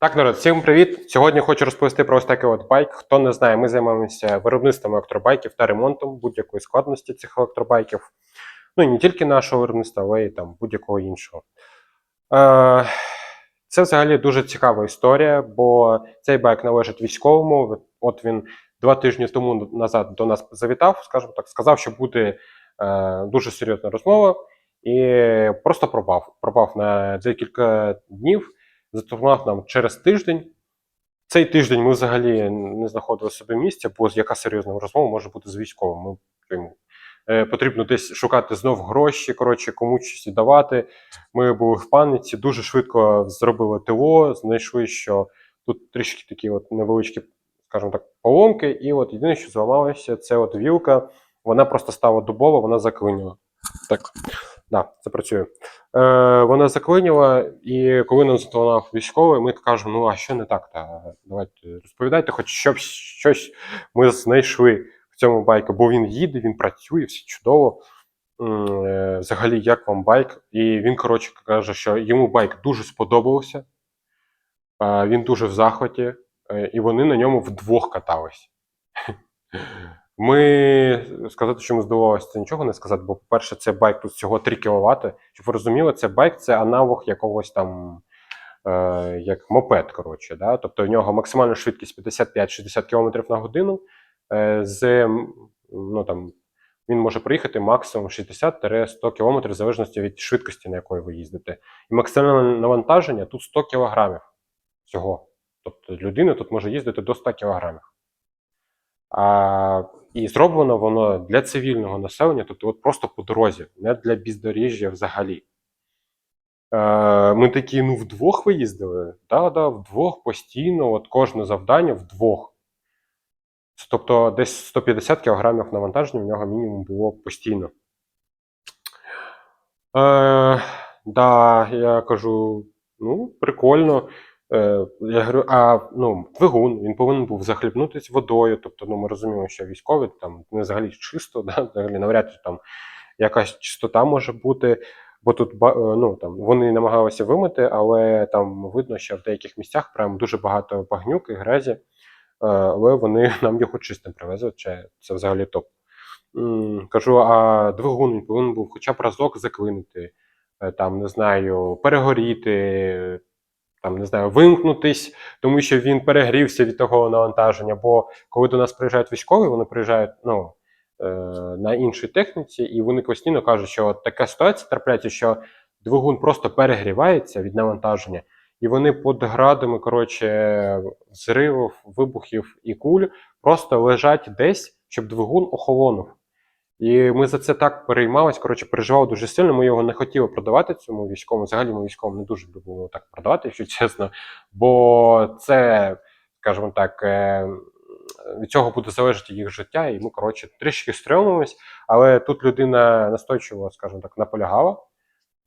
Так, народ, всім привіт! Сьогодні хочу розповісти про ось такий от байк. Хто не знає, ми займаємося виробництвом електробайків та ремонтом будь-якої складності цих електробайків. Ну і не тільки нашого виробництва, але й там будь-якого іншого. Е, це взагалі дуже цікава історія, бо цей байк належить військовому. От він два тижні тому назад до нас завітав, скажімо так, сказав, що буде е, дуже серйозна розмова, і просто пропав. Пропав на декілька днів зателефонував нам через тиждень. Цей тиждень ми взагалі не знаходили собі місця, бо яка серйозна розмова може бути з військовим. Ми, е, потрібно десь шукати знов гроші, коротше, комусь щось давати. Ми були в паніці, дуже швидко зробили ТО, знайшли, що тут трішки такі от невеличкі, скажімо так, поломки. І от єдине, що зламалося, це от вілка. Вона просто стала дубова, вона заклинила. Так, да, це працює. Е, вона заклиніла, і коли нам зателефонував військовий, ми кажемо: ну а що не так? Та давайте розповідайте, хоч щоб щось ми знайшли в цьому байку, бо він їде, він працює, все чудово. Е, Взагалі, як вам байк? І він, коротше, каже, що йому байк дуже сподобався. Він дуже в захваті, е, і вони на ньому вдвох катались. Ми сказати, що ми здивувалися, це нічого не сказати, бо, по-перше, це байк тут всього 3 кВт. Щоб ви розуміли, це байк це аналог якогось там е, як мопед. коротше. Да? Тобто у нього максимальна швидкість 55-60 км на годину. Е, з, ну, там, він може проїхати максимум 60-100 км в залежності від швидкості, на якої ви їздите. І максимальне навантаження тут 100 кг всього. Тобто людина тут може їздити до 100 кг. А, і зроблено воно для цивільного населення, тобто от просто по дорозі, не для бездоріжжя взагалі. Е, ми такі, ну, вдвох виїздили. Так, да, вдвох постійно, от кожне завдання вдвох. Тобто десь 150 кг навантаження в нього мінімум було постійно. Е, да, я кажу, ну, прикольно. Е, я говорю, а ну, двигун, він повинен був захлібнутися водою. Тобто, ну, ми розуміємо, що військові там не взагалі чисто, да, взагалі навряд чи там якась чистота може бути. Бо тут е, ну, там, вони намагалися вимити, але там видно, що в деяких місцях прям дуже багато багнюк і грязі, Е, але вони нам його чистим привезли. Це, взагалі топ. Кажу, а двигун він повинен був хоча б разок заклинити, там, не знаю, перегоріти, там, не знаю, вимкнутись, тому що він перегрівся від того навантаження. Бо коли до нас приїжджають військові, вони приїжджають ну, е, на іншій техніці, і вони постійно кажуть, що така ситуація трапляється, що двигун просто перегрівається від навантаження, і вони під градами коротше, взривів, вибухів і куль просто лежать десь, щоб двигун охолонув. І ми за це так переймались, коротше, переживали дуже сильно. Ми його не хотіли продавати цьому військовому. Взагалі ми військовим не дуже любимо так продавати, якщо чесно. Бо це, скажімо так, е, від цього буде залежати їх життя, і ми, коротше, трішки стрьомимось. Але тут людина настойчиво, скажімо так, наполягала.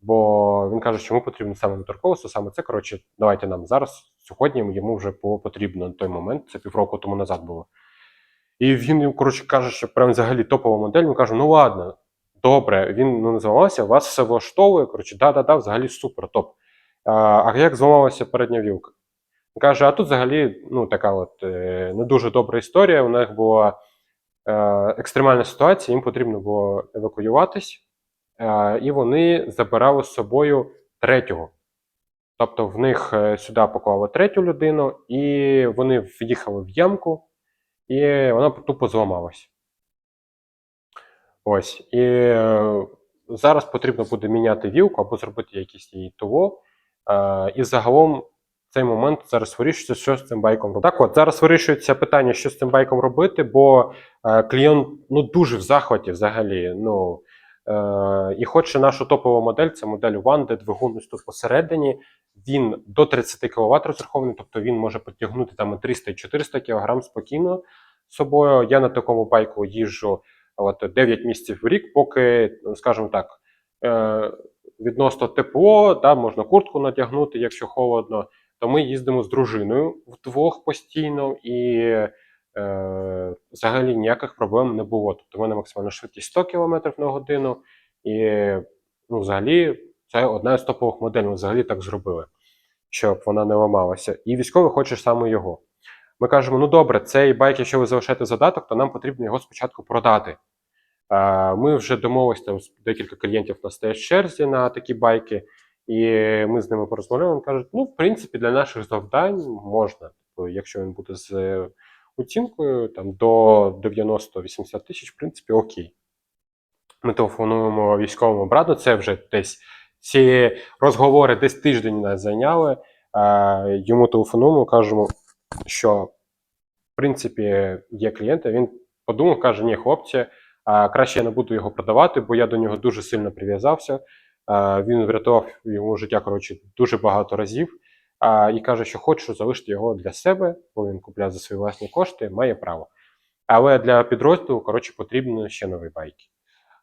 Бо він каже, що йому потрібно саме моторколесо, саме це, коротше, давайте нам зараз, сьогодні йому вже було потрібно на той момент, це півроку тому назад було. І він, коротше, каже, що прям взагалі топова модель. Ми кажемо, ну ладно, добре, він ну, не зламався, вас все влаштовує. Коротше, да-да-да, взагалі супер, топ. А, а як зламалася передня вілка? Він каже, а тут взагалі ну, така от е, не дуже добра історія. У них була е, екстремальна ситуація, їм потрібно було евакуюватись, е, і вони забирали з собою третього. Тобто в них е, сюди поклали третю людину, і вони в'їхали в ямку і вона тупо зламалась. Ось. І е, зараз потрібно буде міняти вілку або зробити якісь її ТО. Е, і загалом цей момент зараз вирішується, що з цим байком робити. Так от, зараз вирішується питання, що з цим байком робити, бо е, клієнт ну, дуже в захваті взагалі. Ну, і хоче нашу топову модель, це модель One, де двигун ось тут посередині. Він до 30 кВт розрахований, тобто він може потягнути там 300-400 кг спокійно з собою. Я на такому байку їжджу от 9 місяців в рік, поки, скажімо так, е, відносно тепло, да, можна куртку натягнути, якщо холодно, то ми їздимо з дружиною вдвох постійно і е, взагалі ніяких проблем не було. Тобто в мене максимальна швидкість 100 км на годину, і ну, взагалі це одна з топових моделей, ми взагалі так зробили. щоб вона не ламалася. І військовий хоче саме його. Ми кажемо: ну добре, цей байк, якщо ви залишаєте задаток, то нам потрібно його спочатку продати. Е, Ми вже домовилися там з декілька клієнтів на стоять черзі на такі байки, і ми з ними порозмовляли. Вони кажуть, ну, в принципі, для наших завдань можна. Тобто, якщо він буде з е, оцінкою там, до 90-80 тисяч, в принципі, окей. Ми телефонуємо військовому брату, це вже десь ці розговори десь тиждень нас зайняли. Е, Йому телефонуємо, кажемо, що в принципі є клієнти. Він подумав, каже: ні, хлопці, краще я не буду його продавати, бо я до нього дуже сильно прив'язався. Він врятував йому життя коротше дуже багато разів. І каже, що хочу залишити його для себе, бо він купляє за свої власні кошти, має право. Але для підрозділу коротше, потрібно ще нові байки.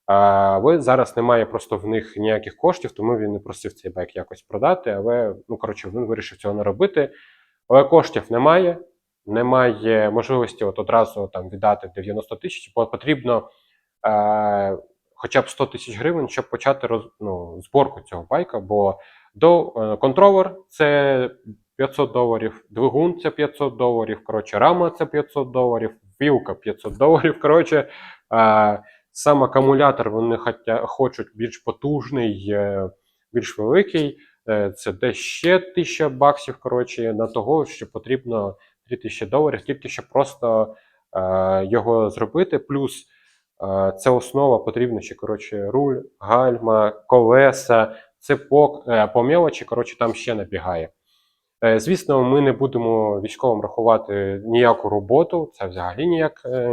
Але зараз немає просто в них ніяких коштів, тому він не просив цей байк якось продати. Але ну коротше, він вирішив цього не робити. Але коштів немає, немає можливості от одразу там віддати 90 тисяч, бо потрібно е, хоча б 100 тисяч гривень, щоб почати роз, ну, зборку цього байка. Бо до е, контролер це 500 доларів, двигун це 500 доларів, коротше, рама це 500 доларів, вілка 500 доларів. Коротше, е, сам акумулятор вони хочуть більш потужний, е, більш великий. Е, Це десь ще 1000 баксів. Коротше, на того, що потрібно 3000 доларів, тільки щоб просто е, його зробити. Плюс е, це основа потрібно ще коротше, руль, гальма, колеса, цепок, е, по коротше, там ще набігає. Е, Звісно, ми не будемо військовим рахувати ніяку роботу, це взагалі ніяк. е,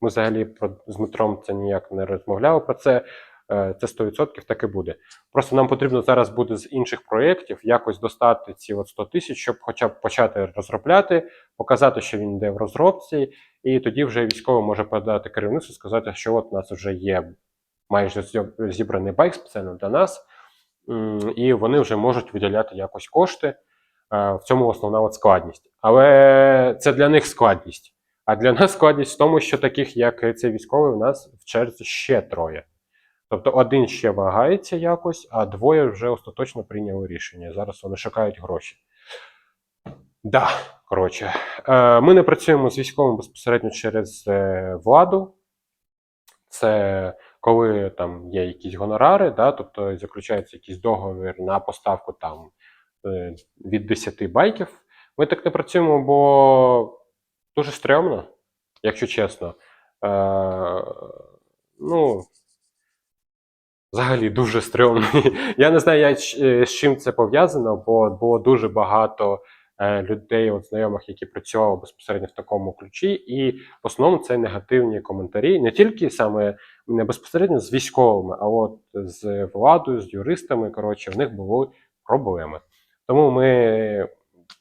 Ми взагалі про, з Дмитром це ніяк не розмовляли про це. Е, Це 100% так і буде. Просто нам потрібно зараз буде з інших проєктів якось достати ці от 100 тисяч, щоб хоча б почати розробляти, показати, що він йде в розробці, і тоді вже військовий може подати керівництву, сказати, що от у нас вже є майже зібраний байк спеціально для нас, і вони вже можуть виділяти якось кошти. Е, В цьому основна от складність. Але це для них складність. А для нас складність в тому, що таких, як цей військовий, у нас в черзі ще троє. Тобто один ще вагається якось, а двоє вже остаточно прийняли рішення. Зараз вони шукають гроші. Да, коротше, е, ми не працюємо з військовим безпосередньо через е, владу. Це коли там є якісь гонорари, да, тобто заключається якийсь договір на поставку там е, від 10 байків. Ми так не працюємо, бо дуже стрьомно, якщо чесно. Е, ну, Взагалі дуже стрьомно. Я не знаю, е, з чим це пов'язано, бо було дуже багато е, людей, от знайомих, які працювали безпосередньо в такому ключі, і в основному це негативні коментарі, не тільки саме не безпосередньо з військовими, а от з владою, з юристами. Коротше, в них були проблеми. Тому ми,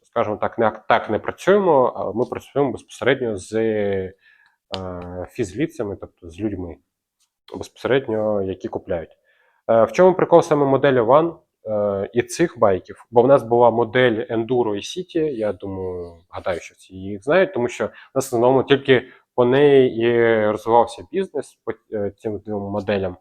скажімо так, не так не працюємо, а ми працюємо безпосередньо з е, фізліцями, тобто з людьми безпосередньо, які купляють. Е, В чому прикол саме моделі One е, і цих байків? Бо в нас була модель Enduro і City, я думаю, гадаю, що всі їх знають, тому що в основному тільки по неї і розвивався бізнес по е, цим двом моделям.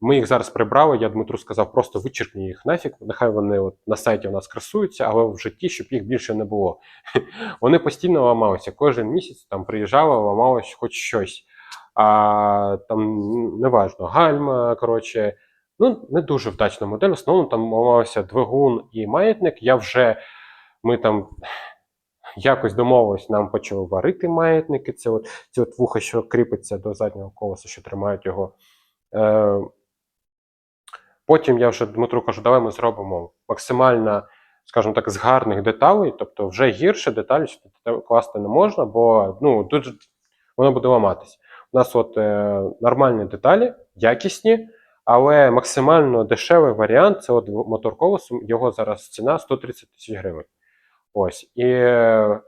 Ми їх зараз прибрали. Я Дмитру сказав, просто вичерпні їх нафіг. Нехай вони от на сайті у нас красуються, але в житті, щоб їх більше не було. Вони постійно ламалися. Кожен місяць там приїжджали, ламалось хоч щось. А там неважно, гальма, коротше, ну не дуже вдачна модель. В основному там ламався двигун і маятник. Я вже ми там якось домовились, нам почали варити маятники. Це от ці от вуха, що кріпиться до заднього колеса, що тримають його. Е, Потім я вже Дмитру кажу, давай ми зробимо максимально, скажімо так, з гарних деталей, тобто вже гірше деталі класти не можна, бо ну, дуже воно буде ламатись. У нас от е, нормальні деталі, якісні, але максимально дешевий варіант це от мотор колесом, його зараз ціна 130 тисяч гривень. Ось. І е,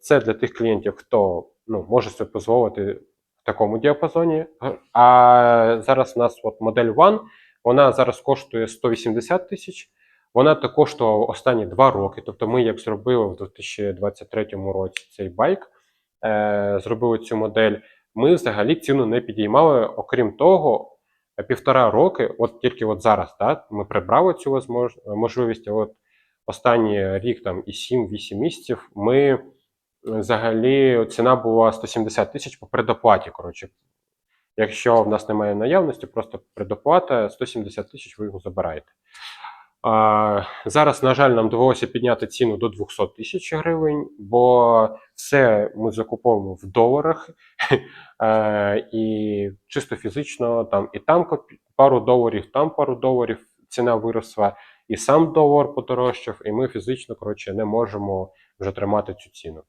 це для тих клієнтів, хто ну, може собі дозволити в такому діапазоні. А зараз у нас от модель One, вона зараз коштує 180 тисяч. Вона так коштувала останні два роки. Тобто ми, як зробили в 2023 році цей байк, е, зробили цю модель, ми взагалі ціну не підіймали. Окрім того, півтора роки, от тільки от зараз, да, ми прибрали цю можливість. От останній рік там і 7-8 місяців ми е, взагалі ціна була 170 тисяч по предоплаті. Коротше, якщо в нас немає наявності, просто предоплата 170 тисяч, ви його забираєте. Зараз, на жаль, нам довелося підняти ціну до 200 тисяч гривень, бо все ми закуповуємо в доларах, е, і чисто фізично там і там пару доларів, там пару доларів ціна виросла, і сам долар подорожчав, і ми фізично коротше, не можемо вже тримати цю ціну.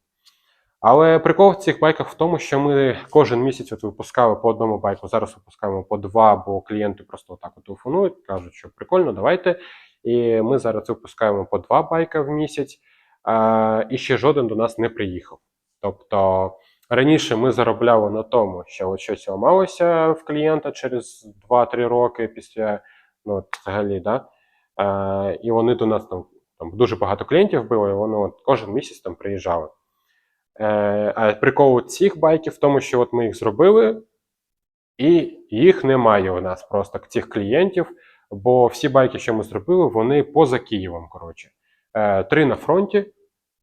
Але прикол в цих байках в тому, що ми кожен місяць от випускали по одному байку, зараз випускаємо по два, бо клієнти просто отак от телефонують, кажуть, що прикольно, давайте. І ми зараз випускаємо по два байка в місяць, а, і ще жоден до нас не приїхав. Тобто раніше ми заробляли на тому, що от щось ламалося в клієнта через 2-3 роки після ну, взагалі, да? а, і вони до нас там, там дуже багато клієнтів було, і вони от кожен місяць там приїжджали. Е, а прикол цих байків в тому, що от ми їх зробили, і їх немає у нас просто цих клієнтів. Бо всі байки, що ми зробили, вони поза Києвом. Коротше, Е, три на фронті,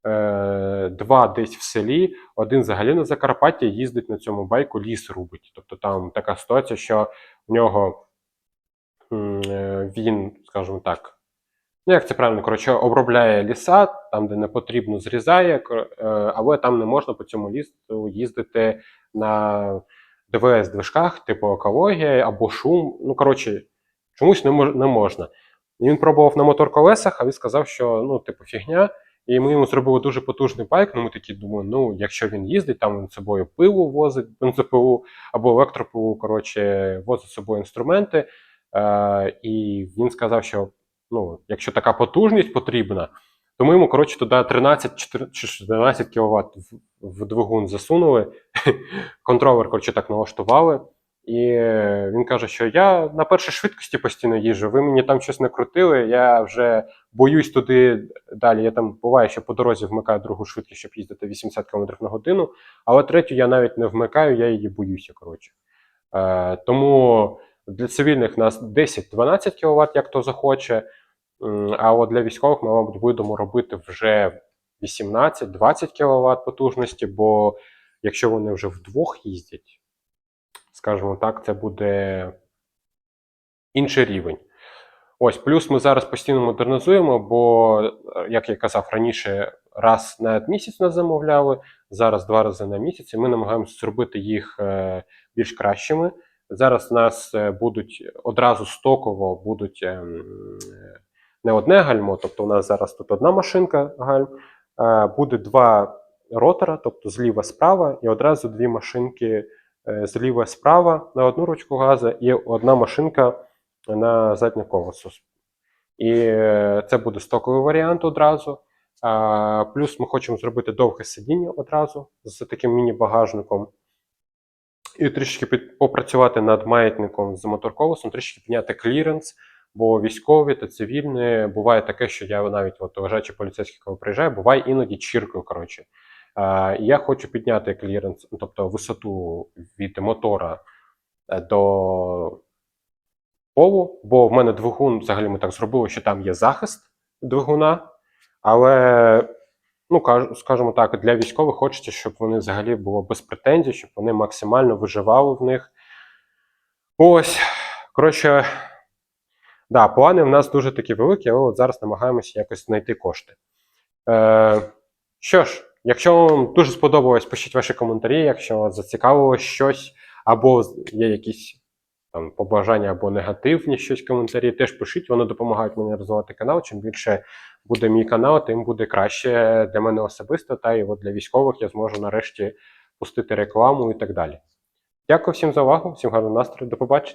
е, два десь в селі, один взагалі на Закарпатті їздить на цьому байку, ліс рубить. Тобто там така ситуація, що в нього е, він, скажімо так, ну як це правильно, коротше, обробляє ліса, там, де не потрібно, зрізає, але там не можна по цьому лісу їздити на ДВС-движках, типу екологія або шум. Ну, коротше, чомусь не, мож, не можна. І він пробував на мотор-колесах, а він сказав, що ну, типу, фігня. І ми йому зробили дуже потужний байк. Ну, ми такі думаємо, ну, якщо він їздить, там він з собою пиво возить, бензопилу або електропилу, коротше, возить з собою інструменти. Е, і він сказав, що ну, якщо така потужність потрібна, то ми йому, коротше, туди 13 чи 14 кВт в, в двигун засунули. Контролер, коротше, так налаштували. І він каже, що я на першій швидкості постійно їжджу, ви мені там щось не крутили, я вже боюсь туди далі. Я там буває, що по дорозі вмикаю другу швидкість, щоб їздити 80 км на годину, але третю я навіть не вмикаю, я її боюся. Коротше. Е, тому для цивільних нас 10-12 кВт, як хто захоче. А от для військових ми, мабуть, будемо робити вже 18-20 кВт потужності, бо якщо вони вже вдвох їздять, скажімо так, це буде інший рівень. Ось, плюс ми зараз постійно модернізуємо, бо, е, як я казав раніше, раз на місяць нас замовляли, зараз два рази на місяць, і ми намагаємося зробити їх е, більш кращими. Зараз нас е, будуть одразу стоково будуть ем, не одне гальмо, тобто у нас зараз тут одна машинка гальм, буде два ротора, тобто зліва справа, і одразу дві машинки зліва справа на одну ручку газу, і одна машинка на заднє колесо. І е, це буде стоковий варіант одразу. Плюс ми хочемо зробити довге сидіння одразу з таким міні-багажником. І трішки під- попрацювати над маятником з моторколесом, трішки підняти кліренс, бо військові та цивільні буває таке, що я навіть от лежачий поліцейський, коли приїжджаю, буває іноді чіркою. Коротше. Я хочу підняти кліренс, ну, тобто висоту від мотора е, до полу, бо в мене двигун, взагалі ми так зробили, що там є захист двигуна, але, ну, скажімо так, для військових хочеться, щоб вони взагалі було без претензій, щоб вони максимально виживали в них. Ось, коротше, да, плани в нас дуже такі великі, але от зараз намагаємося якось знайти кошти. Е, що ж, якщо вам дуже сподобалось, пишіть ваші коментарі, якщо вас зацікавило щось, або є якісь там побажання або негативні щось коментарі, теж пишіть, вони допомагають мені розвивати канал. Чим більше буде мій канал, тим буде краще для мене особисто, та і от для військових я зможу нарешті пустити рекламу і так далі. Дякую всім за увагу, всім гарного настрою, до побачення.